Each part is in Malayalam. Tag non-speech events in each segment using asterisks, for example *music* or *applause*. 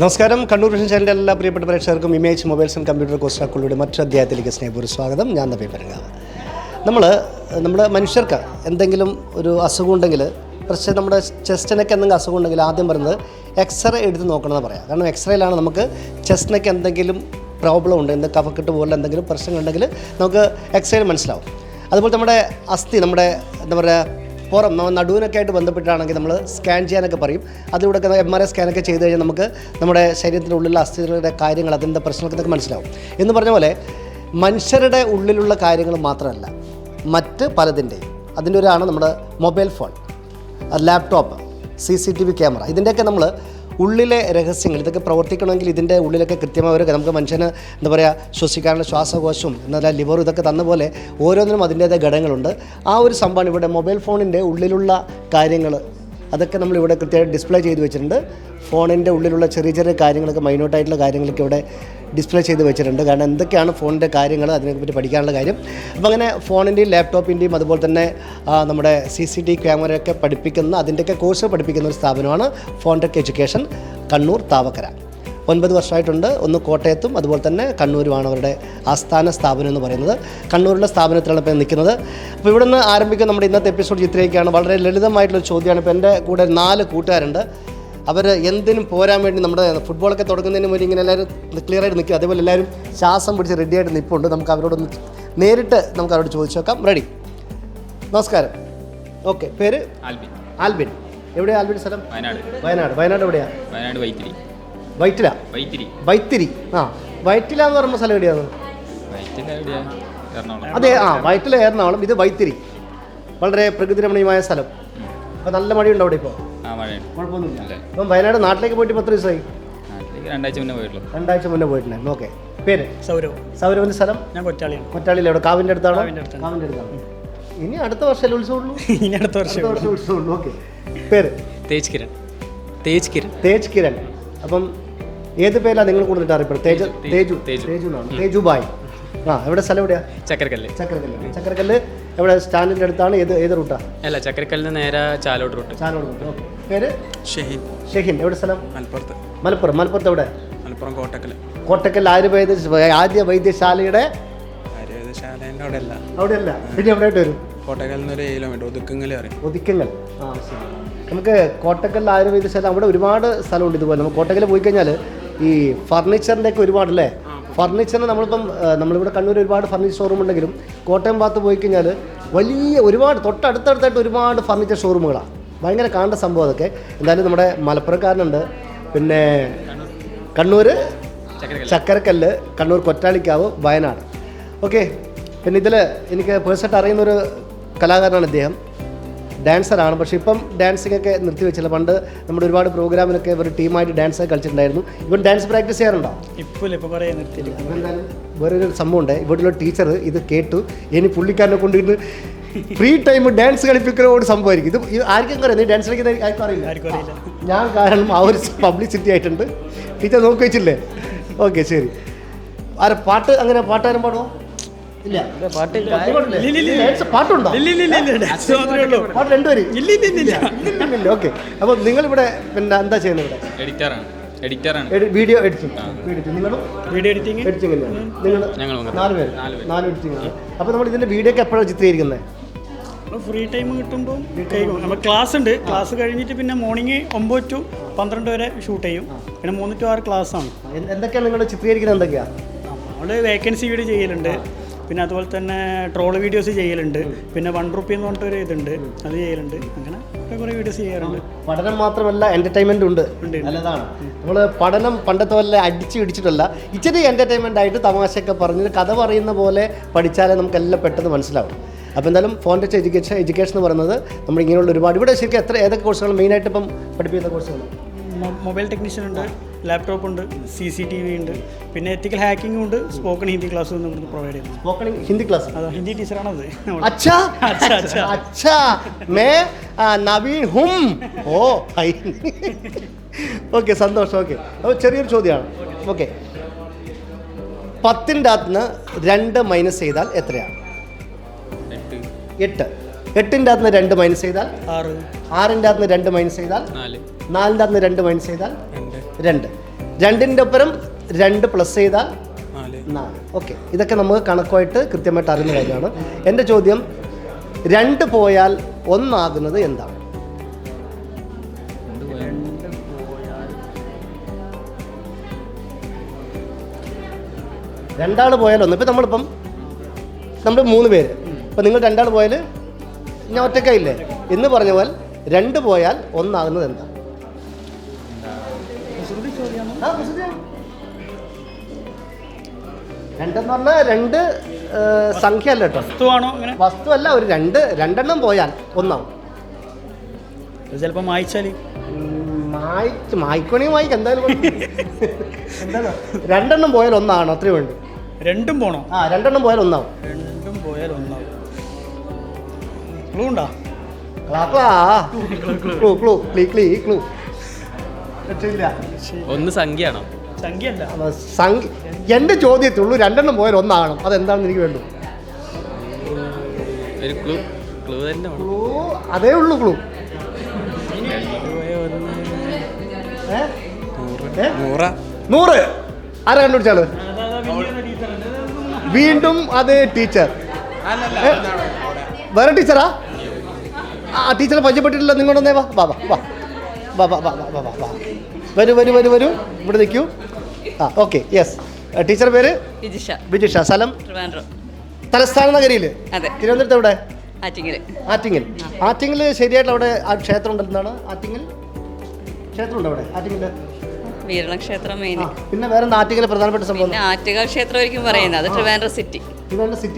നമസ്കാരം. കണ്ണൂർ വിഷൻ ചാനലിന്റെ എല്ലാ പ്രിയപ്പെട്ട പ്രേക്ഷകർക്കും ഇമേജ് മൊബൈൽസ് ആൻഡ് കമ്പ്യൂട്ടർ കോഴ്സാക്കളുടെ മറ്റൊരു അധ്യായത്തിലേക്ക് സ്നേഹപൂർവ സ്വാഗതം. ഞാൻ നബി പരങ്ങാവ് നമ്മൾ നമ്മുടെ മനുഷ്യർക്ക് എന്തെങ്കിലും ഒരു അസുഖം ഉണ്ടെങ്കിൽ പ്രത്യേകിച്ച് നമ്മുടെ ചെസ്റ്റിനൊക്കെ എന്തെങ്കിലും അസുഖം ഉണ്ടെങ്കിൽ ആദ്യം പറയുന്നത് എക്സ്റേ എടുത്ത് നോക്കണമെന്ന് പറയാം. കാരണം എക്സ്റേയിലാണ് നമുക്ക് ചെസ്റ്റിനൊക്കെ എന്തെങ്കിലും പ്രോബ്ലം ഉണ്ട് എന്ത് കഫക്കെട്ട് പോലെ എന്തെങ്കിലും പ്രശ്നങ്ങളുണ്ടെങ്കിൽ നമുക്ക് എക്സ്റേയിൽ മനസ്സിലാവും. അതുപോലെ നമ്മുടെ അസ്ഥി നമ്മുടെ എന്താ പറയുക പുറം നടുവിനൊക്കെ ആയിട്ട് ബന്ധപ്പെട്ടാണെങ്കിൽ നമ്മൾ സ്കാൻ ചെയ്യാനൊക്കെ പറയും. അതിലൂടെ എം ആർ ഐ സ്കാനൊക്കെ ചെയ്ത് കഴിഞ്ഞാൽ നമുക്ക് നമ്മുടെ ശരീരത്തിനുള്ളിലുള്ള അസ്ഥികളുടെ കാര്യങ്ങൾ അതിന്റെ പ്രശ്നങ്ങളൊക്കെ മനസ്സിലാവും. എന്ന് പറഞ്ഞ പോലെ മനുഷ്യരുടെ ഉള്ളിലുള്ള കാര്യങ്ങൾ മാത്രമല്ല മറ്റ് പലതിന്റെയും. അതിന്റെ ഒരാണ് നമ്മുടെ mobile phone laptop C C T V camera ഇതിന്റെയൊക്കെ നമ്മൾ ഉള്ളിലെ രഹസ്യങ്ങൾ ഇതൊക്കെ പ്രവർത്തിക്കണമെങ്കിൽ ഇതിന്റെ ഉള്ളിലൊക്കെ കൃത്യമായ ഒരു നമുക്ക് മനുഷ്യന് എന്താ പറയുക ശ്വസിക്കാനുള്ള ശ്വാസകോശം എന്നല്ല ലിവർ ഇതൊക്കെ തന്ന പോലെ ഓരോന്നിനും അതിന്റേതായ ഘടകങ്ങളുണ്ട്. ആ ഒരു സംഭവം ഇവിടെ മൊബൈൽ ഫോണിന്റെ ഉള്ളിലുള്ള കാര്യങ്ങൾ. അതൊക്കെ നമ്മൾ ഇവിടെ കൃത്യമായിട്ട് ഡിസ്പ്ലേ ചെയ്ത് വെച്ചിട്ടുണ്ട്. ഫോണിന്റെ ഉള്ളിലുള്ള ചെറിയ ചെറിയ കാര്യങ്ങളൊക്കെ മൈന്യൂട്ടായിട്ടുള്ള കാര്യങ്ങളൊക്കെ ഇവിടെ ഡിസ്പ്ലേ ചെയ്ത് വെച്ചിട്ടുണ്ട്. കാരണം എന്തൊക്കെയാണ് ഫോണിന്റെ കാര്യങ്ങൾ അതിനെപ്പറ്റി പഠിക്കാനുള്ള കാര്യം. അപ്പോൾ അങ്ങനെ ഫോണിന്റെയും ലാപ്ടോപ്പിന്റെയും അതുപോലെ തന്നെ നമ്മുടെ സി സി ടി ക്യാമറയൊക്കെ പഠിപ്പിക്കുന്ന അതിന്റെയൊക്കെ കോഴ്സ് പഠിപ്പിക്കുന്ന ഒരു സ്ഥാപനമാണ് ഫോൺടെക് എഡ്യൂക്കേഷൻ കണ്ണൂർ താവക്കര. ഒൻപത് വർഷമായിട്ടുണ്ട്. ഒന്ന് കോട്ടയത്തും അതുപോലെ തന്നെ കണ്ണൂരുമാണ് അവരുടെ ആസ്ഥാന സ്ഥാപനം എന്ന് പറയുന്നത്. കണ്ണൂരിലെ സ്ഥാപനത്തിലാണ് ഇപ്പോൾ നിൽക്കുന്നത്. അപ്പോൾ ഇവിടെ നിന്ന് ആരംഭിക്കുന്ന നമ്മുടെ ഇന്നത്തെ എപ്പിസോഡ് ചിത്രയൊക്കെയാണ് വളരെ ലളിതമായിട്ടുള്ള ചോദ്യമാണ്. ഇപ്പോൾ എന്റെ കൂടെ നാല് കൂട്ടുകാരുണ്ട്. അവർ എന്തിനും പോരാൻ വേണ്ടി നമ്മുടെ ഫുട്ബോളൊക്കെ തുടങ്ങുന്നതിന് മുന്നേ ഇങ്ങനെ എല്ലാവരും ക്ലിയർ ആയിട്ട് നിൽക്കുക അതേപോലെ എല്ലാവരും ശ്വാസം പിടിച്ച് റെഡിയായിട്ട് നിൽപ്പുണ്ട് നമുക്ക് അവരോടൊന്ന് നേരിട്ട് നമുക്ക് അവരോട് ചോദിച്ചു നോക്കാം. റെഡി നമസ്കാരം. ഓക്കെ പേര്? ആൽബിൻ. ആൽബിൻ. എവിടെയാ ആൽബിൻ സ്ഥലം? വയനാട്. വയനാട്. വയനാട് എവിടെയാ? വയനാട് വൈത്തിരി. വൈറ്റില? വൈത്തിരി. വൈത്തിരി. ആ വൈറ്റില എന്ന് പറയുന്ന സ്ഥലം എവിടെയാണ് അതെ ആ വൈറ്റില എറണാകുളം. ഇത് വൈത്തിരി. വളരെ പ്രകൃതി രമണീയമായ സ്ഥലം അപ്പോൾ നല്ല മഴയുണ്ട് അവിടെ ഇപ്പോൾ ആ മഴയാണ് കുഴപ്പമൊന്നുമില്ല അപ്പം വയനാട് നാട്ടിലേക്ക് പോയിട്ട് എത്ര ദിവസമായി? നാട്ടിലേക്ക് രണ്ടാഴ്ച മുന്നേ പോയിട്ടുള്ളൂ. രണ്ടാഴ്ച മുന്നേ പോയിട്ടുണ്ടായിരുന്നു ഓക്കെ. പേര്? സൗരവ്. സൗരവിന്റെ സ്ഥലം? ഞാൻ കൊറ്റാളിയാണ് കൊറ്റാളിയിൽ എവിടെ? കാവിന്റെ അടുത്താണോ? കാവിന്റെ അടുത്താണ്. ഇനി അടുത്ത വർഷം ഉത്സവമുള്ളൂ? *laughs* ഇനി അടുത്ത വർഷം അടുത്ത വർഷം ഉത്സവമുള്ളൂ. ഓക്കെ. പേര്? തേജ് കിരൺ. തേജ് കിരൺ. തേജ് കിരൺ. അപ്പം ഏത് പേരാണ് നിങ്ങൾ കൂടുതൽ അറിയപ്പെടുന്നത്? തേജ് തേജു. തേജു. തേജു. എന്നാണ്. തേജു ബായ് ആ എവിടെ സ്ഥലം എവിടെയാ? ചക്കരക്കല്ല് ചക്കരക്കല്ല് ചക്കരക്കല്ല് എവിടെ? സ്റ്റാൻഡിന്റെ അടുത്താണ്. ഏത് ഏത് റൂട്ടാ? അല്ല ചക്കരക്കല്ലിന് നേരെ Chalode route. Chalode route. Okay. പേര്? ഷഹീൻ. ഷെഹിൻ. എവിടെ സ്ഥലം? മലപ്പുറത്ത്. മലപ്പുറം. മലപ്പുറത്ത് എവിടെ? മലപ്പുറം കോട്ടക്കൽ കോട്ടക്കൽ ആയുർവേദ ആദ്യ വൈദ്യശാലയുടെ? അവിടെ അല്ല പിന്നെ വരും? കിലോമീറ്റർ അറിയും ഒതുക്കങ്ങൾ ആ ശരി. നമുക്ക് കോട്ടക്കൽ ആയുർവേദശാല അവിടെ ഒരുപാട് സ്ഥലമുണ്ട് ഇതുപോലെ. നമുക്ക് കോട്ടക്കൽ പോയി കഴിഞ്ഞാൽ ഈ ഫർണിച്ചറിന്റെ ഒക്കെ ഒരുപാട് അല്ലേ ഫർണിച്ചറിന് നമ്മളിപ്പം നമ്മളിവിടെ കണ്ണൂർ ഒരുപാട് ഫർണിച്ചർ ഷോറൂം ഉണ്ടെങ്കിലും കോട്ടയം ഭാഗത്ത് പോയി കഴിഞ്ഞാൽ വലിയ ഒരുപാട് തൊട്ടടുത്തടുത്തായിട്ട് ഒരുപാട് ഫർണിച്ചർ ഷോറൂമുകളാണ് ഭയങ്കര കാണേണ്ട സംഭവം അതൊക്കെ. എന്തായാലും നമ്മുടെ മലപ്പുറക്കാരനുണ്ട് പിന്നെ കണ്ണൂർ ചക്കരക്കല്ല്. കണ്ണൂർ കൊറ്റാളിക്കാവ് വയനാട്. ഓക്കെ പിന്നെ ഇതിൽ എനിക്ക് പേഴ്സണായിട്ട് അറിയുന്നൊരു കലാകാരനാണ് ഇദ്ദേഹം. ഡാൻസറാണ്. പക്ഷേ ഇപ്പം ഡാൻസിങ് ഒക്കെ നിർത്തി വെച്ചില്ല. പണ്ട് നമ്മുടെ ഒരുപാട് പ്രോഗ്രാമിനൊക്കെ ഒരു ടീമായിട്ട് ഡാൻസ് ഒക്കെ കളിച്ചിട്ടുണ്ടായിരുന്നു. ഇവൻ ഡാൻസ് പ്രാക്ടീസ് ചെയ്യാറുണ്ടോ? വേറൊരു സംഭവം ഉണ്ട് ഇവിടെയുള്ള ടീച്ചർ ഇത് കേട്ടു. ഇനി പുള്ളിക്കാരനെ കൊണ്ടിരുന്ന് ഫ്രീ ടൈം ഡാൻസ് കളിപ്പിക്കുന്നവരോട് സംഭവമായിരിക്കും ഇത് ഇത് ആർക്കും അറിയാം നീ ഡാൻസ് കളിക്കുന്ന ആർക്കും അറിയില്ല? ഞാൻ കാരണം ആ ഒരു പബ്ലിസിറ്റി ആയിട്ടുണ്ട്. ടീച്ചർ നോക്കി വെച്ചില്ലേ? ഓക്കെ ശരി. ആരെ പാട്ട് അങ്ങനെ പാട്ടാരും പാടുമോ ഇല്ല. നിങ്ങൾ ഇവിടെ പാട്ടുണ്ടോ? പാട്ട് രണ്ടുപേരും? ഇല്ല ഓക്കെ അപ്പോൾ നിങ്ങളിവിടെ പിന്നെ എന്താ ചെയ്യുന്നത് ഇവിടെ? എഡിറ്ററാണ് എഡിറ്ററാണ് എഡി- വീഡിയോ എഡിറ്റിംഗ് നിങ്ങളും? വീഡിയോ എഡിറ്റിംഗ് നിങ്ങൾ നാല് പേര്. നാല് എഡിറ്റിംഗ് ആണ്. അപ്പോൾ നമ്മൾ ഇതിന്റെ വീഡിയോ ഒക്കെ എപ്പോഴാണ് ചിത്രീകരിക്കുന്നത്? ഫ്രീ ടൈം കിട്ടുമ്പോൾ നമ്മൾ ക്ലാസ് ഉണ്ട്. ക്ലാസ് കഴിഞ്ഞിട്ട് പിന്നെ മോർണിംഗ് ഒമ്പത് ടു പന്ത്രണ്ട് വരെ ഷൂട്ട് ചെയ്യും. പിന്നെ മൂന്ന് ടു ആറ് ക്ലാസ് ആണ്. എന്തൊക്കെയാണ് നിങ്ങൾ ചിത്രീകരിക്കുന്നത് എന്തൊക്കെയാണ് നമ്മൾ വേക്കൻസി വീഡിയോ ചെയ്യലുണ്ട്. പിന്നെ അതുപോലെ തന്നെ ട്രോൾ വീഡിയോസ് ചെയ്യലുണ്ട്. പിന്നെ വൺ റുപ്പി എന്ന് പറഞ്ഞിട്ടൊരു ഇതുണ്ട്. അത് ചെയ്യലുണ്ട്. അങ്ങനെ കുറേ വീഡിയോസ് ചെയ്യാറുണ്ട്. പഠനം മാത്രമല്ല എന്റർടൈൻമെന്റ് ഉണ്ട്. നല്ലതാണ്. നമ്മൾ പഠനം പണ്ടത്തെ പോലെ അടിച്ചു പിടിച്ചിട്ടല്ല ഇച്ചിരി എന്റർടൈൻമെന്റ് ആയിട്ട് തമാശയൊക്കെ പറഞ്ഞ് കഥ പറയുന്ന പോലെ പഠിച്ചാലേ നമുക്കെല്ലാം പെട്ടെന്ന് മനസ്സിലാവും. അപ്പോൾ എന്തായാലും ഫോൺ ടച്ച് എഡ്യൂക്കേഷൻ എഡ്യൂക്കേഷൻ എന്ന് പറയുന്നത് നമ്മൾ ഇങ്ങനെയുള്ള ഒരുപാട് ഇവിടെ ശരിക്കും എത്ര ഏതൊക്കെ കോഴ്സുകൾ മെയിനായിട്ട് ഇപ്പം പഠിപ്പിക്കുന്ന കോഴ്സുകൾ മൊബൈൽ ടെക്നീഷ്യൻ ഉണ്ട് ലാപ്ടോപ്പ് ഉണ്ട് സി സി ടി വി ഉണ്ട് പിന്നെ എത്തിക്കൽ ഹാക്കിംഗ് ഉണ്ട് സ്പോക്കൺ ഹിന്ദി ക്ലാസ് നമുക്ക് പ്രൊവൈഡ് ചെയ്യുന്നു സ്പോക്കൺ ഹിന്ദി ക്ലാസ് ഹിന്ദി ടീച്ചറാണ് അത് അച്ഛാ! അച്ഛാ അച്ഛാ. മേ നവീൻ ഹും. ഓ ഹൈ. ഓക്കെ സന്തോഷം ഓക്കെ. അപ്പോൾ ചെറിയൊരു ചോദ്യമാണ്. ഓക്കെ. പത്തിന്റെ അകത്ത് നിന്ന് രണ്ട് മൈനസ് ചെയ്താൽ എത്രയാണ് എട്ട്. എട്ടിന്റെ അകത്തുനിന്ന് രണ്ട് മൈനസ് ചെയ്താൽ? ആറ്. ആറിന്റെ അകത്തുനിന്ന് രണ്ട് മൈനസ് ചെയ്താൽ? നാല്. നാലിന്റെ അകത്തുനിന്ന് രണ്ട് മൈനസ് ചെയ്താൽ? രണ്ട്. രണ്ടിന്റെ ഒപ്പരം രണ്ട് പ്ലസ് ചെയ്താൽ? നാല്. ഓക്കെ ഇതൊക്കെ നമുക്ക് കണക്കുമായിട്ട് കൃത്യമായിട്ട് അറിയുന്ന കാര്യമാണ്. എന്റെ ചോദ്യം രണ്ട് പോയാൽ ഒന്നാകുന്നത് എന്താണ്? രണ്ടാൾ പോയാൽ ഒന്ന്. ഇപ്പം നമ്മളിപ്പം നമ്മൾ മൂന്ന് പേര്. ഇപ്പം നിങ്ങൾ രണ്ടാൾ പോയാൽ ഞാൻ ഒറ്റക്കായില്ലേ? എന്ന് പറഞ്ഞ പോലെ രണ്ട് പോയാൽ ഒന്നാകുന്നത് എന്താ. രണ്ടെന്ന് പറഞ്ഞാൽ രണ്ട് സംഖ്യ അല്ല കേട്ടോ. വസ്തുവാണോ വസ്തു വസ്തുവല്ല ഒരു രണ്ട് രണ്ടെണ്ണം പോയാൽ ഒന്നാവും. ചിലപ്പോൾ മായിച്ച് മായ്ക്ക് മായ്ക്കണെങ്കിൽ മായ്ക്ക് എന്തായാലും എന്താണ്? രണ്ടെണ്ണം പോയാൽ ഒന്നാണോ? അത്രയും വേണ്ടി രണ്ടും പോണോ? ആ രണ്ടെണ്ണം പോയാൽ ഒന്നാവും. രണ്ടും പോയാൽ ഒന്നാവും. ക്ലൂ ഉണ്ടോ? ക്ലാ ക്ലാ ക്ലൂ ക്ലൂ ക്ലീ ക്ലീ ക്ലൂ രക്ഷയില്ല ഒന്ന് സംഖ്യയാണോ? സംഖ്യയല്ല. സംഖ്യ എന്റെ ചോദ്യത്തിലുള്ളൂ രണ്ടെണ്ണം പോയാൽ ഒന്നാകണം. അതെന്താണെന്ന് എനിക്ക് വേണ്ടു. ഒരു ക്ലൂ ക്ലൂ തന്നെ ക്ലൂ അതേ ഉള്ളൂ ക്ലൂ? നൂറ. നൂറ്. ആരാ കണ്ടുപിടിച്ചാൾ വീണ്ടും അതേ ടീച്ചർ? വേറെ ടീച്ചറാ? ആ ടീച്ചർ പരിചയപ്പെട്ടിട്ടില്ല. നിങ്ങളൊന്നേ വാ വാ വാ വാ വാ വാ വാ വാ വാ വാ. വരൂ വരൂ വരൂ വരൂ. ഇവിടെ നിൽക്കൂ. ആ ഓക്കെ യെസ്. ടീച്ചർ പേര്? വിജിഷ ബിജിഷ. സ്ഥലം? ട്രിവാൻഡ്രം. തലസ്ഥാന നഗരിയിൽ അതെ. തിരുവനന്തപുരത്ത് എവിടെ? ആറ്റിങ്ങൽ. ആറ്റിങ്ങൽ ആറ്റിങ്ങൽ ശരിയായിട്ട് അവിടെ ആ ക്ഷേത്രം ഉണ്ടെന്നാണ്. ആറ്റിങ്ങൽ? ക്ഷേത്രമുണ്ട് അവിടെ? ആറ്റിങ്ങൽ ക്ഷേത്രം മെയിൻ പിന്നെ വേറെ ആറ്റുകാൽ ആറ്റിങ്ങൽ പ്രധാനപ്പെട്ട സംഭവം? ആറ്റുകാൽ ക്ഷേത്രം ആയിരിക്കും പറയുന്നത്. അത് ട്രിവാൻഡ്രം സിറ്റി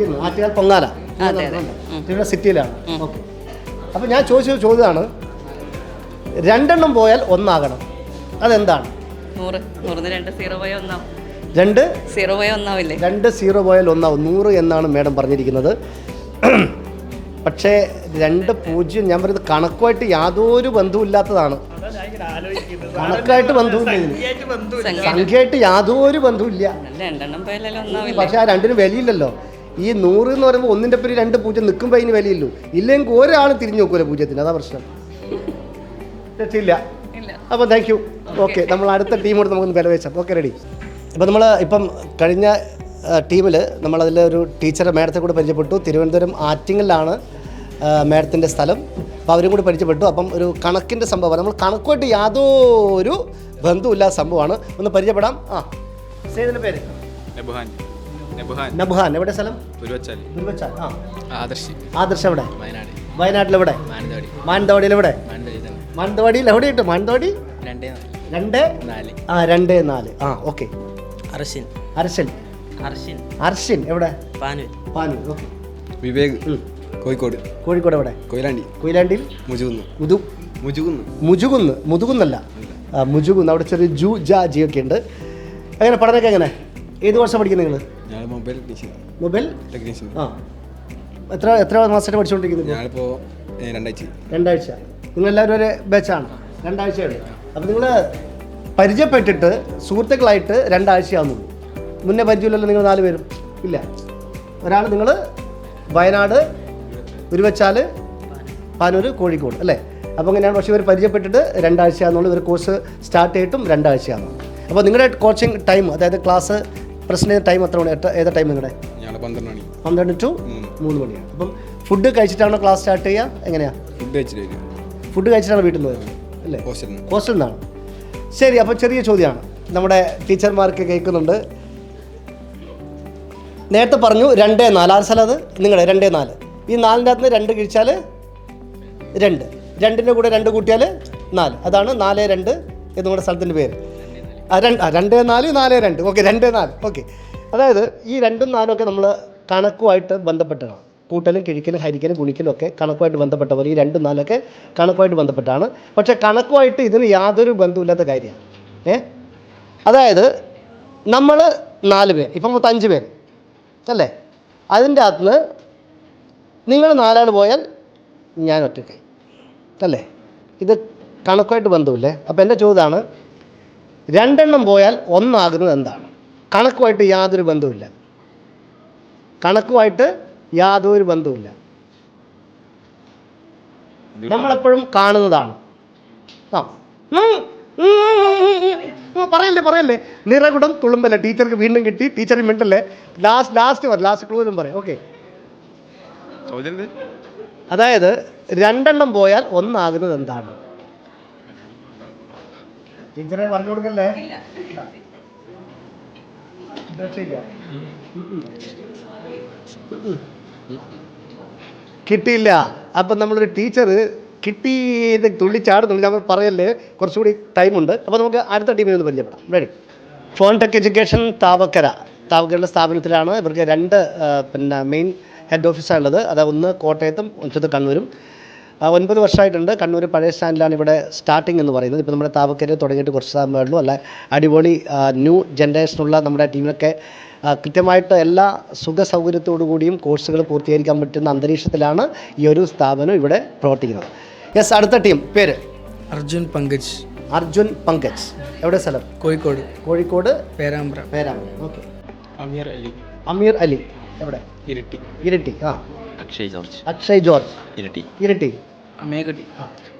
നിന്ന് ആറ്റുകാൽ പൊങ്കാല. ഉം. തിരുവനന്തപുരം സിറ്റിയിലാണ്. ഓക്കെ. അപ്പോൾ ഞാൻ ചോദിച്ച ചോദ്യമാണ് രണ്ടെണ്ണം പോയാൽ ഒന്നാകണം. അതെന്താണ്? നൂറ്. നൂറിന് രണ്ട് സീറോ പോയാൽ ഒന്നാവും. രണ്ട്? സീറോ പോയാൽ ഒന്നാവില്ലേ? രണ്ട് സീറോ പോയാൽ ഒന്നാവും. നൂറ് എന്നാണ് മേഡം പറഞ്ഞിരിക്കുന്നത്. *clears throat* പക്ഷേ രണ്ട് പൂജ്യം ഞാൻ പറയുന്നത് കണക്കുമായിട്ട് യാതൊരു ബന്ധവുമില്ലാത്തതാണ്. കണക്കായിട്ട് ബന്ധവുമില്ല സംഖ്യയായിട്ട് യാതൊരു ബന്ധവുമില്ല. രണ്ടെണ്ണം പോയാലല്ലേ ഒന്നാവില്ലേ? പക്ഷെ ആ രണ്ടിനും വിലയില്ലല്ലോ ഈ നൂറ് എന്ന് പറയുമ്പോൾ ഒന്നിന്റെ പേര് രണ്ട് പൂജ്യം നിൽക്കുമ്പോൾ അതിന് വിലയില്ലൂ. ഇല്ലെങ്കിൽ ഒരാൾ തിരിഞ്ഞു നോക്കൂല പൂജ്യത്തിന്. അതാ പ്രശ്നം. തെറ്റില്ല. ഇല്ല. അപ്പോൾ താങ്ക് യു ഓക്കെ നമ്മൾ അടുത്ത ടീമോട് നമുക്കൊന്ന് വില വെച്ചാൽ ഓക്കെ റെഡി അപ്പോൾ നമ്മൾ ഇപ്പം കഴിഞ്ഞ ടീമിൽ നമ്മളതിൽ ഒരു ടീച്ചറെ മേഡത്തെ കൂടെ പരിചയപ്പെട്ടു. തിരുവനന്തപുരം ആറ്റിങ്ങലിലാണ് മേഡത്തിന്റെ സ്ഥലം. അപ്പോൾ അവരും കൂടി പരിചയപ്പെട്ടു. അപ്പം ഒരു കണക്കിന്റെ സംഭവമാണ്. നമ്മൾ കണക്കുമായിട്ട് യാതൊരു ബന്ധവുമില്ലാത്ത സംഭവമാണ്. ഒന്ന് പരിചയപ്പെടാം. ആ. സേതിന്റെ പേര്? നെബുഹാൻ നെബുഹാൻ. നബ്ഹാൻ എവിടെ സ്ഥലം? ഉരുവച്ചാലി നിർവച്ചാൽ ആ. ആദർശി. ആദർശ് എവിടെ? വയനാട്. വയനാട്ടിൽ എവിടെ? മാനന്തവാടി. മാനന്തവാടിയിൽ എവിടെ? മാനന്തവാടിയിൽ എവിടെ കിട്ടും മാനന്തവാടി? രണ്ടേ നാല്. ആ രണ്ട് നാല്. ആ ഓക്കെ. അർഷിൻ അർശൻ. അർഷിൻ അർഷിൻ എവിടെ? പാനൂർ. പാനൂർ ഓക്കെ. വിവേക്. കോഴിക്കോട്. കോഴിക്കോട് എവിടെ? കൊയിലാണ്ടി. കൊയിലാണ്ടിയിൽ? മുജുകുന്ന്. മുതു മുജുകുന്ന്. മുജുകുന്ന്. മുതുകുന്നല്ല. മുജുകുന്ന്. അവിടെ ചെറിയ ജു ജാ ജി ഒക്കെ ഉണ്ട്. എങ്ങനെ പഠനമൊക്കെ എങ്ങനെ? ഏത് വർഷം പഠിക്കുന്നത് നിങ്ങൾ? Mobile technician. മൊബൈൽ? ടെക്നീഷ്യൻ. ആ. എത്ര എത്ര മാസമായിട്ട് പഠിച്ചുകൊണ്ടിരിക്കുന്നത്? ഞാനിപ്പോൾ രണ്ടാഴ്ച രണ്ടാഴ്ച. നിങ്ങളെല്ലാവരും ഒരു ബാച്ചാണ് രണ്ടാഴ്ചയാണ്. അപ്പോൾ നിങ്ങൾ പരിചയപ്പെട്ടിട്ട് സുഹൃത്തുക്കളായിട്ട് രണ്ടാഴ്ചയാവുന്നുള്ളൂ മുന്നേ പരിചയമില്ലല്ലോ നിങ്ങൾ നാല് പേരും. ഇല്ല. ഒരാൾ നിങ്ങൾ വയനാട് ഉരുവച്ചാൽ പാനൂർ കോഴിക്കോട് അല്ലേ? അപ്പോൾ അങ്ങനെയാണ് പക്ഷേ ഇവർ പരിചയപ്പെട്ടിട്ട് രണ്ടാഴ്ചയാണെന്നുള്ളൂ ഇവർ കോഴ്സ് സ്റ്റാർട്ട് ചെയ്തിട്ടും രണ്ടാഴ്ചയാണ് അപ്പോൾ നിങ്ങളുടെ കോച്ചിങ് ടൈം അതായത് ക്ലാസ് പ്രശ്നം ടൈം എത്ര മണി ഏതാ ടൈം നിങ്ങളുടെ പന്ത്രണ്ട് മണി. പന്ത്രണ്ട് ടു മൂന്ന് മണിയാണ് അപ്പം ഫുഡ് കഴിച്ചിട്ടാണോ ക്ലാസ് സ്റ്റാർട്ട് ചെയ്യുക എങ്ങനെയാ? ഫുഡ് കഴിച്ചിട്ട് ഫുഡ് കഴിച്ചിട്ടാണ് വീട്ടിൽ നിന്ന് വരുന്നത് അല്ലേ? ഹോസ്റ്റലിൽ നിന്ന് ഹോസ്റ്റലിൽ നിന്നാണ് ശരി അപ്പോൾ ചെറിയ ചോദ്യമാണ് നമ്മുടെ ടീച്ചർമാർക്ക് കേൾക്കുന്നുണ്ട്. നേരത്തെ പറഞ്ഞു രണ്ടേ നാല്. ആറ് സ്ഥലം അത്? നിങ്ങളുടെ രണ്ടേ നാല്. ഈ നാലിന്റെ അകത്ത് നിന്ന് രണ്ട് കഴിച്ചാൽ രണ്ട്. രണ്ടിന്റെ കൂടെ രണ്ട് കൂട്ടിയാൽ നാല്. അതാണ് നാല് രണ്ട് എന്നുള്ള സ്ഥലത്തിന്റെ പേര്. രണ്ട് നാല് നാല് രണ്ട്. ഓക്കെ രണ്ട് നാല്. ഓക്കെ അതായത് ഈ രണ്ടും നാലും ഒക്കെ നമ്മൾ കണക്കുമായിട്ട് ബന്ധപ്പെട്ടതാണ്. കൂട്ടലും കിഴിക്കലും ഹരിക്കലും ഗുണിക്കലും ഒക്കെ കണക്കുമായിട്ട് ബന്ധപ്പെട്ട പോലെ ഈ രണ്ടും നാലൊക്കെ കണക്കുമായിട്ട് ബന്ധപ്പെട്ടാണ്. പക്ഷേ കണക്കുമായിട്ട് ഇതിന് യാതൊരു ബന്ധമില്ലാത്ത കാര്യമാണ്. ഏ? അതായത് നമ്മൾ നാല് പേർ ഇപ്പം മൊത്തം അഞ്ച് പേര്. അല്ലേ? അതിന്റെ അകത്ത് നിങ്ങൾ നാലാൾ പോയാൽ ഞാൻ ഒറ്റക്കായി അല്ലേ? ഇത് കണക്കുമായിട്ട് ബന്ധമില്ലേ? അപ്പോൾ എന്റെ ചോദ്യമാണ് രണ്ടെണ്ണം പോയാൽ ഒന്നാകുന്നത് എന്താണ്? കണക്കുമായിട്ട് യാതൊരു ബന്ധവുമില്ല. കണക്കുമായിട്ട് യാതൊരു ബന്ധവുമില്ല. നമ്മളെപ്പോഴും കാണുന്നതാണ്. ആ. പറയല്ലേ പറയല്ലേ? നിറകുടം തുളുമ്പല്ലേ? ടീച്ചർക്ക് വീണ്ടും കിട്ടി. ടീച്ചർ മിണ്ടല്ലേ? ലാസ്റ്റ് ലാസ്റ്റ് പറ ലാസ്റ്റ് ക്ലൂരും പറയാം. ഓക്കെ അതായത് രണ്ടെണ്ണം പോയാൽ ഒന്നാകുന്നത് എന്താണ്? ടീച്ചറെ പറഞ്ഞു കൊടുക്കല്ലേ. കിട്ടിയില്ല. അപ്പം നമ്മളൊരു ടീച്ചർ കിട്ടി തുള്ളി കിട്ടിയത് തുള്ളി നമ്മൾ പറയല്ലേ? കുറച്ചുകൂടി ടൈമുണ്ട്. അപ്പോൾ നമുക്ക് അടുത്ത ടീമിൽ ഒന്ന് പരിചയപ്പെടാം. Ready phone tech education Thavakkara. താവക്കരയുടെ സ്ഥാപനത്തിലാണ് ഇവർക്ക് രണ്ട് പിന്നെ മെയിൻ ഹെഡ് ഓഫീസാണുള്ളത് അത് ഒന്ന് കോട്ടയത്തും മറ്റത് കണ്ണൂരും. ഒൻപത് വർഷമായിട്ടുണ്ട്. കണ്ണൂർ പഴയ സ്റ്റാൻഡിലാണ് ഇവിടെ സ്റ്റാർട്ടിംഗ് എന്ന് പറയുന്നത്. ഇപ്പോൾ നമ്മുടെ താവക്കര തുടങ്ങിയിട്ട് കുറച്ച് സമയമേ ഉള്ളൂ. അല്ല അടിപൊളി ന്യൂ ജനറേഷനുള്ള നമ്മുടെ ടീമൊക്കെ കൃത്യമായിട്ട് എല്ലാ സുഖ സൗകര്യത്തോടു കൂടിയും കോഴ്സുകൾ പൂർത്തീകരിക്കാൻ പറ്റുന്ന അന്തരീക്ഷത്തിലാണ് ഈ ഒരു സ്ഥാപനം ഇവിടെ പ്രവർത്തിക്കുന്നത്. യെസ് അടുത്ത ടീം പേര്? അർജുൻ പങ്കജ്. അർജുൻ പങ്കജ്. എവിടെ സ്ഥലം? കോഴിക്കോട്. കോഴിക്കോട്? പേരാമ്പ്ര. പേരാമ്പ്ര. ഓക്കെ അമീർ അലി. അമീർ അലി. എവിടെ? ഇരിട്ടി. ഇരട്ടി. ആ. അക്ഷയ് ജോർജ്. അക്ഷയ് ജോർജ്. ഇരട്ടി. ഇരട്ടി. മേഘടി.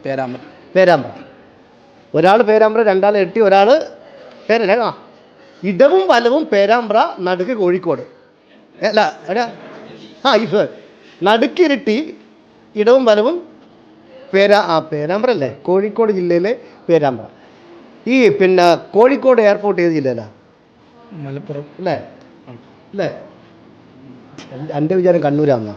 പേരാമ്പ്ര. പേരാമ്പ്ര. ഒരാൾ പേരാമ്പ്ര രണ്ടാൾ ഇരട്ടി ഒരാൾ പേരല്ലേ? ആ. ഇടവും വലവും പേരാമ്പ്ര നടുക്ക് കോഴിക്കോട്. അല്ല എടാ. ആ ഇത് നടുക്കിരട്ടി ഇടവും വലവും പേരാ ആ പേരാമ്പ്ര അല്ലേ? കോഴിക്കോട് ജില്ലയിലെ പേരാമ്പ്ര. ഈ പിന്നെ കോഴിക്കോട് എയർപോർട്ട് ഏത് ജില്ലയിലാണ് മലപ്പുറം. അല്ലേ? അല്ലേ? എന്റെ വിചാരം കണ്ണൂരാണെന്നാ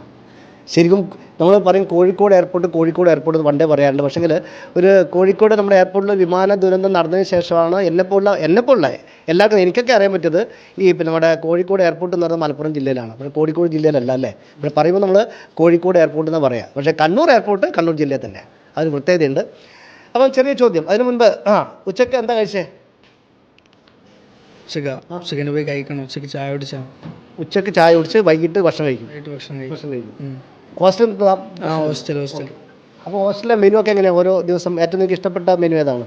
ശരിക്കും നമ്മൾ പറയും കോഴിക്കോട് എയർപോർട്ട് കോഴിക്കോട് എയർപോർട്ട് എന്ന് പണ്ടേ പറയാറുണ്ട്. പക്ഷേങ്കിൽ ഒരു കോഴിക്കോട് നമ്മുടെ എയർപോർട്ടിൽ വിമാന ദുരന്തം നടന്നതിന് ശേഷമാണ് എന്നെപ്പോലുള്ള എന്നെപ്പോലുള്ള എല്ലാവർക്കും എനിക്കൊക്കെ അറിയാൻ പറ്റിയത് ഈ പിന്നെ നമ്മുടെ കോഴിക്കോട് എയർപോർട്ട് എന്ന് പറയുന്നത് മലപ്പുറം ജില്ലയിലാണ്. പക്ഷേ കോഴിക്കോട് ജില്ലയിലല്ല അല്ലേ? ഇവിടെ പറയുമ്പോൾ നമ്മൾ കോഴിക്കോട് എയർപോർട്ട് എന്ന് പറയാം. പക്ഷേ കണ്ണൂർ എയർപോർട്ട് കണ്ണൂർ ജില്ലയിൽ തന്നെ. അതിന് പ്രത്യേകതയുണ്ട്. അപ്പം ചെറിയ ചോദ്യം. അതിന് മുൻപ് ആ ഉച്ചയ്ക്ക് എന്താ കഴിച്ചേ? ഉച്ചക്ക ഉച്ചക്കിന് പോയി കഴിക്കണം. ഉച്ചയ്ക്ക് ചായ കുടിച്ചാൽ ഉച്ചയ്ക്ക് ചായ കുടിച്ച് വൈകിട്ട് ഭക്ഷണം കഴിക്കും. വൈകിട്ട് ഭക്ഷണം കഴിക്കും. കഴിക്കും ഹോസ്റ്റൽ ആ ഹോസ്റ്റൽ ഹോസ്റ്റൽ. അപ്പോൾ ഹോസ്റ്റലിലെ മെനു ഒക്കെ എങ്ങനെയാണ് ഓരോ ദിവസം ഏറ്റവും നിങ്ങൾക്ക് ഇഷ്ടപ്പെട്ട മെനു ഏതാണ്?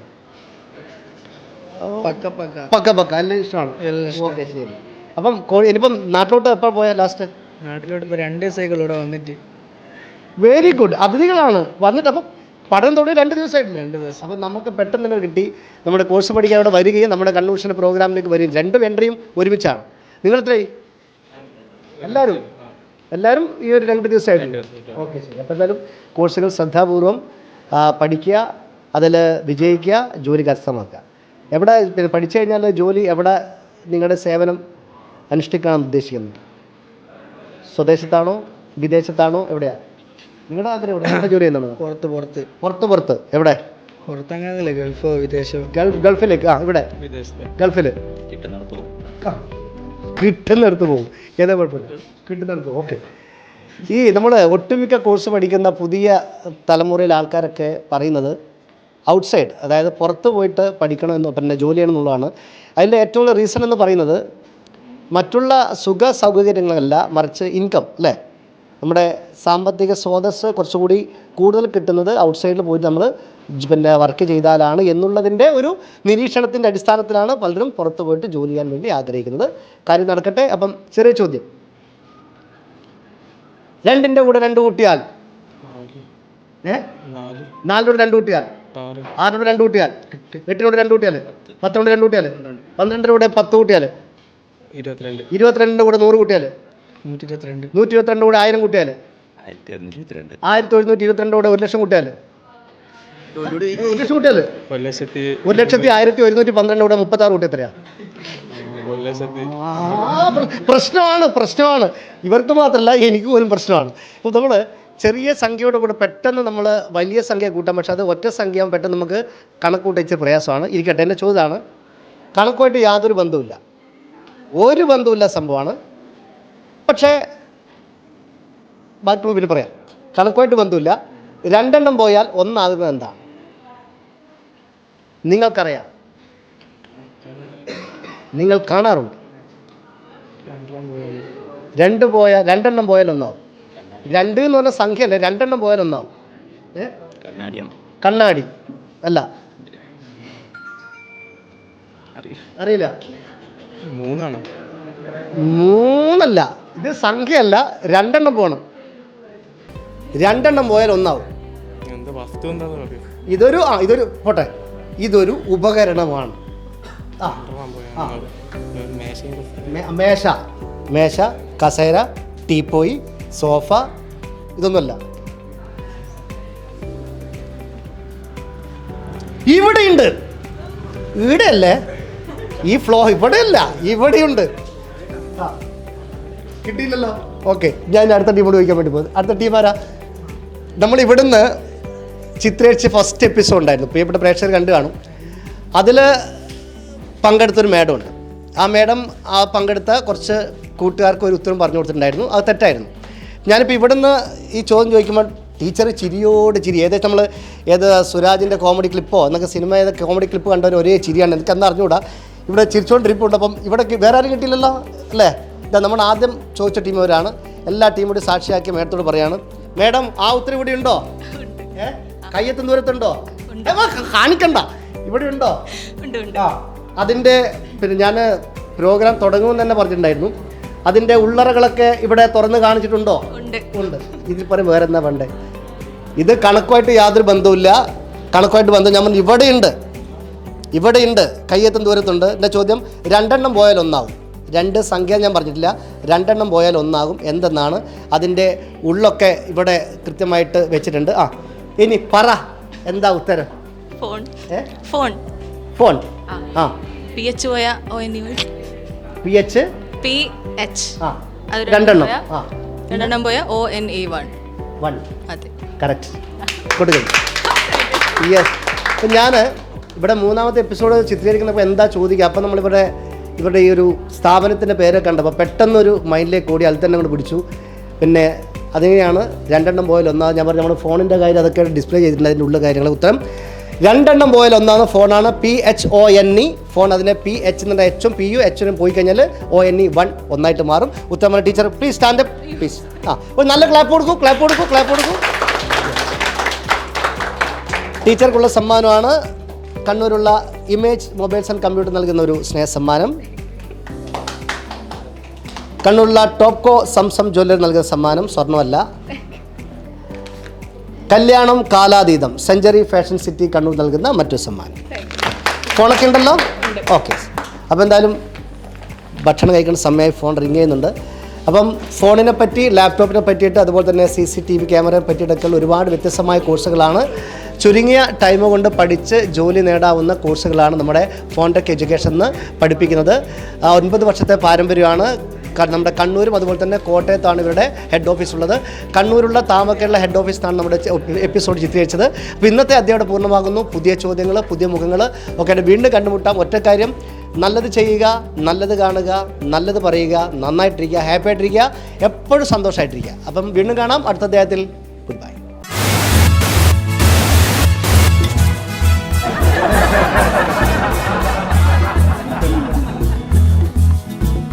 പക്ക പക്ക. പക്ക പക്ക. എല്ലാം ഇഷ്ടമാണ്. ഇഷ്ടം. ഓക്കെ ശരി. അപ്പം കോഴി ഇനിയിപ്പം നാട്ടിലോട്ട് എപ്പോൾ പോയാൽ ലാസ്റ്റ് നാട്ടിലോട്ട് ഇപ്പോൾ രണ്ട് ദിവസമായിക്കുള്ളൂ ഇവിടെ വന്നിട്ട്. വെരി ഗുഡ് അതിഥികളാണ്. വന്നിട്ട് അപ്പം പഠനം തുടങ്ങി രണ്ട് ദിവസമായിട്ടില്ല രണ്ട് ദിവസം. അപ്പം നമുക്ക് പെട്ടെന്ന് തന്നെ കിട്ടി. നമ്മുടെ കോഴ്സ് പഠിക്കാൻ അവിടെ വരികയും നമ്മുടെ കൺവെൻഷൻ പ്രോഗ്രാമിലേക്ക് വരികയും. രണ്ടും എൻട്രിയും ഒരുമിച്ചാണ്. നിങ്ങൾ എത്രയായി എല്ലാവരും. എല്ലാവരും ഈ ഒരു രണ്ട് ദിവസമായിട്ട്. ഓക്കെ ശരി. അപ്പോൾ എന്തായാലും കോഴ്സുകൾ ശ്രദ്ധാപൂർവം പഠിക്കുക അതിൽ വിജയിക്കുക ജോലി കരസ്ഥമാക്കുക. എവിടെ പിന്നെ പഠിച്ചു കഴിഞ്ഞാൽ ജോലി എവിടെ നിങ്ങളുടെ സേവനം അനുഷ്ഠിക്കാൻ ഉദ്ദേശിക്കുന്നത് സ്വദേശത്താണോ വിദേശത്താണോ എവിടെയാണ് നിങ്ങളുടെ ആഗ്രഹം എവിടെ? എവിടെ ജോലി പുറത്ത് പുറത്ത്. പുറത്ത് പുറത്ത്. എവിടെ? പുറത്തങ്ങനെ ഗൾഫ് വിദേശം? ഗൾഫ് ഗൾഫിലേക്ക്. ആ ഇവിടെ. വിദേശത്തെ. ഗൾഫിൽ കിട്ടുന്നിടത്ത് പോകും ആ, കിട്ടുന്നിടത്ത് പോകും. ഏതാ കുഴപ്പമില്ല. കിട്ടുന്നിടത്ത് ഓക്കെ ഈ നമ്മൾ ഒട്ടുമിക്ക കോഴ്സ് പഠിക്കുന്ന പുതിയ തലമുറയിലെ ആൾക്കാരൊക്കെ പറയുന്നത് ഔട്ട്സൈഡ് അതായത് പുറത്ത് പോയിട്ട് പഠിക്കണമെന്നോ പിന്നെ ജോലി ചെയ്യണമെന്നുള്ളതാണ് അതിന്റെ ഏറ്റവും റീസൺ എന്ന് പറയുന്നത് മറ്റുള്ള സുഖ സൗകര്യങ്ങളല്ല മറിച്ച് ഇൻകം അല്ലേ? നമ്മുടെ സാമ്പത്തിക സ്രോതസ് കുറച്ചുകൂടി കൂടുതൽ കിട്ടുന്നത് ഔട്ട്സൈഡിൽ പോയിട്ട് നമ്മൾ പിന്നെ വർക്ക് ചെയ്താലാണ് എന്നുള്ളതിന്റെ ഒരു നിരീക്ഷണത്തിന്റെ അടിസ്ഥാനത്തിലാണ് പലരും പുറത്ത് പോയിട്ട് ജോലി ചെയ്യാൻ വേണ്ടി ആഗ്രഹിക്കുന്നത്. കാര്യം നടക്കട്ടെ. അപ്പം ചെറിയ ചോദ്യം. രണ്ടിന്റെ കൂടെ രണ്ട് കൂട്ടിയാൽ? നാലിനോട് രണ്ട് കൂട്ടിയാൽ? ആറ്. ആറിനോട് രണ്ട് കൂട്ടിയാൽ? എട്ടിനോട് രണ്ട് കൂട്ടിയാൽ? പത്തിനോട് രണ്ട് കൂട്ടിയാൽ? പന്ത്രണ്ടിന്റെ കൂടെ പത്ത് കൂട്ടിയാൽ? ഇരുപത്തിരണ്ട്. ഇരുപത്തിരണ്ടിന്റെ കൂടെ നൂറ് കൂട്ടിയാൽ? നൂറ്റി ഇരുപത്തിരണ്ട് നൂറ്റി ഇരുപത്തിരണ്ട് കൂടെ ആയിരം കൂട്ടിയാൽ? ആയിരത്തി ഒരുന്നൂറ്റി ഇരുപത്തിരണ്ട്. കൂടെ ഒരു ലക്ഷം കൂട്ടിയാൽ? ഒരു ലക്ഷത്തി ആയിരത്തി ഒരുന്നൂറ്റി പന്ത്രണ്ട് കൂടെ മുപ്പത്താറ് കൂട്ടി എത്രയാ? പ്രശ്നമാണ് പ്രശ്നമാണ്. ഇവർക്ക് മാത്രമല്ല എനിക്ക് പോലും പ്രശ്നമാണ്. അപ്പോൾ നമ്മൾ ചെറിയ സംഖ്യയോട് കൂടെ പെട്ടെന്ന് നമ്മൾ വലിയ സംഖ്യ കൂട്ടാം. പക്ഷെ അത് ഒറ്റ സംഖ്യ പെട്ടെന്ന് നമുക്ക് കണക്ക് കൂട്ടിച്ച് പ്രയാസമാണ്. ഇരിക്കട്ടെ എന്റെ ചോദ്യമാണ് കണക്കുമായിട്ട് യാതൊരു ബന്ധവുമില്ല. ഒരു ബന്ധവുമില്ല സംഭവമാണ്. പക്ഷേ ബാക്കി പിന്നെ പറയാം. കണക്കുമായിട്ട് ബന്ധമില്ല രണ്ടെണ്ണം പോയാൽ ഒന്നാകുന്നത് എന്താണ്? നിങ്ങൾക്കറിയാം. നിങ്ങൾ കാണാറുണ്ട്. രണ്ട് പോയ രണ്ടെണ്ണം പോയാലൊന്നാവും രണ്ട് എന്ന് പറഞ്ഞ സംഖ്യ അല്ല രണ്ടെണ്ണം പോയാലൊന്നാവും കണ്ണാടി അല്ല. അറിയില്ല. മൂന്നാണ്? മൂന്നല്ല. ഇത് സംഖ്യയല്ല രണ്ടെണ്ണം പോകണം രണ്ടെണ്ണം പോയാൽ ഒന്നാവും ഇതൊരു ആ ഇതൊരു പോട്ടെ. ഇതൊരു ഉപകരണമാണ്. ആ മേശ. മേശ കസേര ടീപ്പോയി സോഫ ഇതൊന്നുമല്ല. ഇവിടെയുണ്ട്. ഇവിടെയല്ലേ? ഈ ഫ്ലോ ഇവിടെ അല്ല ഇവിടെയുണ്ട്. കിട്ടിയില്ലല്ലോ. ഓക്കെ ഞാൻ അടുത്ത ടീമോട് ചോദിക്കാൻ വേണ്ടി പോകുന്നത് അടുത്ത ടീം ആരാ? നമ്മൾ ഇവിടുന്ന് ചിത്രീകരിച്ച് ഫസ്റ്റ് എപ്പിസോഡ് ഉണ്ടായിരുന്നു. പ്രിയപ്പെട്ട പ്രേക്ഷകർ കണ്ടു കാണും. അതിൽ പങ്കെടുത്തൊരു മേഡം ഉണ്ട് ആ മേഡം ആ പങ്കെടുത്ത കുറച്ച് കൂട്ടുകാർക്ക് ഒരു ഉത്തരം പറഞ്ഞു കൊടുത്തിട്ടുണ്ടായിരുന്നു. അത് തെറ്റായിരുന്നു. ഞാനിപ്പോൾ ഇവിടുന്ന് ഈ ചോദ്യം ചോദിക്കുമ്പോൾ ടീച്ചർ ചിരിയോട് ചിരി. ഏകദേശം നമ്മൾ ഏത് സുരാജിന്റെ കോമഡി ക്ലിപ്പോ എന്നൊക്കെ സിനിമ ഏത് കോമഡി ക്ലിപ്പ് കണ്ടവർ ഒരേ ചിരിയാണ്. എനിക്ക് അന്ന് അറിഞ്ഞുകൂടാ. ഇവിടെ ചിരിച്ചുകൊണ്ടിരിപ്പുണ്ട് അപ്പം ഇവിടെ വേറെ ആരും കിട്ടിയില്ലല്ലോ? അല്ലേ? ഇതാ നമ്മൾ ആദ്യം ചോദിച്ച ടീം അവരാണ് എല്ലാ ടീമും കൂടി സാക്ഷിയാക്കി മേഡത്തോട് പറയാണ്. മേഡം ആ ഉത്തരം ഇവിടെ ഉണ്ടോ. ഏ? കയ്യെത്തും ദൂരത്തുണ്ടോ? കാണിക്കണ്ട. ഇവിടെ ഉണ്ടോ? ആ അതിന്റെ പിന്നെ ഞാൻ പ്രോഗ്രാം തുടങ്ങുമെന്ന് തന്നെ പറഞ്ഞിട്ടുണ്ടായിരുന്നു. അതിന്റെ ഉള്ളറകളൊക്കെ ഇവിടെ തുറന്ന് കാണിച്ചിട്ടുണ്ടോ? ഉണ്ട്. ഇതിൽ പറയും വേറെ എന്താ വേണ്ടേ? ഇത് കണക്കുമായിട്ട് യാതൊരു ബന്ധവുമില്ല. കണക്കുമായിട്ട് ബന്ധം ഞാൻ ഇവിടെയുണ്ട്. ഇവിടെയുണ്ട്. കയ്യെത്തും ദൂരത്തുണ്ട്. എന്റെ ചോദ്യം രണ്ടെണ്ണം പോയാൽ ഒന്നാവും. രണ്ട് സംഖ്യ ഞാൻ പറഞ്ഞിട്ടില്ല. രണ്ടെണ്ണം പോയാൽ ഒന്നാകും. എന്തെന്നാണ് അതിന്റെ ഉള്ളൊക്കെ ഇവിടെ കൃത്യമായിട്ട് വെച്ചിട്ടുണ്ട്. ആ ഇനി പറ. എന്താ ഉത്തരം? ഫോൺ. ഫോൺ. ഫോൺ. ആ. പി എച്ച് പോയ U P H P H ആ. രണ്ടെണ്ണം ആ. രണ്ടെണ്ണം പോയ O N A one one അതെ. കറക്റ്റ് കൊടുക്കും. യെസ് അപ്പം ഞാൻ ഇവിടെ മൂന്നാമത്തെ എപ്പിസോഡ് ചിത്രീകരിക്കുന്നപ്പോൾ എന്താ ചോദിക്കുക അപ്പം നമ്മളിവിടെ ഇവരുടെ ഈ ഒരു സ്ഥാപനത്തിന്റെ പേരൊക്കെ കണ്ടപ്പോൾ പെട്ടെന്നൊരു മൈൻഡിലേക്ക് ഓടി അതിൽ തന്നെ അങ്ങോട്ട് പിടിച്ചു. പിന്നെ അതിനെയാണ് രണ്ടെണ്ണം പോയാൽ ഒന്നാമത് ഞാൻ പറഞ്ഞു നമ്മുടെ ഫോണിന്റെ കാര്യം അതൊക്കെ ഡിസ്പ്ലേ ചെയ്തിട്ടുണ്ട് അതിന്റെ ഉള്ള കാര്യങ്ങൾ ഉത്തരം രണ്ടെണ്ണം പോയാൽ ഒന്നാമത് ഫോണാണ് P H O N E phone അതിനെ പി എച്ച് എന്നുള്ള എച്ചും പി യു എച്ചിനും പോയി കഴിഞ്ഞാൽ ഒ എൻ ഇ വൺ ഒന്നായിട്ട് മാറും. ഉത്തമ teacher please stand up please ആ ഒരു നല്ല ക്ലാപ്പ് കൊടുക്കൂ ക്ലാപ്പ് കൊടുക്കൂ ക്ലാപ്പ് കൊടുക്കൂ. ടീച്ചർക്കുള്ള സമ്മാനമാണ് കണ്ണൂരുള്ള ഇമേജ് മൊബൈൽസ് ആൻഡ് കമ്പ്യൂട്ടർ നൽകുന്ന ഒരു സ്നേഹ സമ്മാനം. കണ്ണൂരുള്ള ടോപ്കോ സംസം ജ്വല്ലറി നൽകുന്ന സമ്മാനം സ്വർണമല്ല. കല്യാണം കാലാതീതം സെഞ്ചുറി ഫാഷൻ സിറ്റി കണ്ണൂർ നൽകുന്ന മറ്റൊരു സമ്മാനം. ഫോണൊക്കെ ഉണ്ടല്ലോ ഓക്കെ. അപ്പോൾ എന്തായാലും ഭക്ഷണം കഴിക്കുന്ന സമയമായി ഫോൺ റിങ് ചെയ്യുന്നുണ്ട്. അപ്പം ഫോണിനെ പറ്റി ലാപ്ടോപ്പിനെ പറ്റിയിട്ട് അതുപോലെ തന്നെ സി സി ടി വി ക്യാമറയെ പറ്റിയിട്ടൊക്കെയുള്ള ഒരുപാട് വ്യത്യസ്തമായ കോഴ്സുകളാണ്. ചുരുങ്ങിയ ടൈം കൊണ്ട് പഠിച്ച് ജോലി നേടാവുന്ന കോഴ്സുകളാണ് നമ്മുടെ ഫോൺ ടെക് എഡ്യൂക്കേഷൻ എന്ന് പഠിപ്പിക്കുന്നത് ഒൻപത് വർഷത്തെ പാരമ്പര്യമാണ് നമ്മുടെ കണ്ണൂരും അതുപോലെ തന്നെ കോട്ടയത്താണ് ഇവരുടെ ഹെഡ് ഓഫീസ് ഉള്ളത്. കണ്ണൂരുള്ള താമക്കയുള്ള ഹെഡ് ഓഫീസിലാണ് നമ്മുടെ എപ്പിസോഡ് ചിത്രീകരിച്ചത്. അപ്പോൾ ഇന്നത്തെ അധ്യായം പൂർണമാകുന്നു. പുതിയ ചോദ്യങ്ങൾ പുതിയ മുഖങ്ങൾ ഒക്കെ വീണ്ടും കണ്ടുമുട്ടാം. ഒറ്റ കാര്യം നല്ലത് ചെയ്യുക നല്ലത് കാണുക നല്ലത് പറയുക നന്നായിട്ടിരിക്കുക ഹാപ്പി ആയിട്ടിരിക്കുക എപ്പോഴും സന്തോഷമായിട്ടിരിക്കുക അപ്പം വീണ്ടും കാണാം അടുത്ത അധ്യായത്തിൽ. Good bye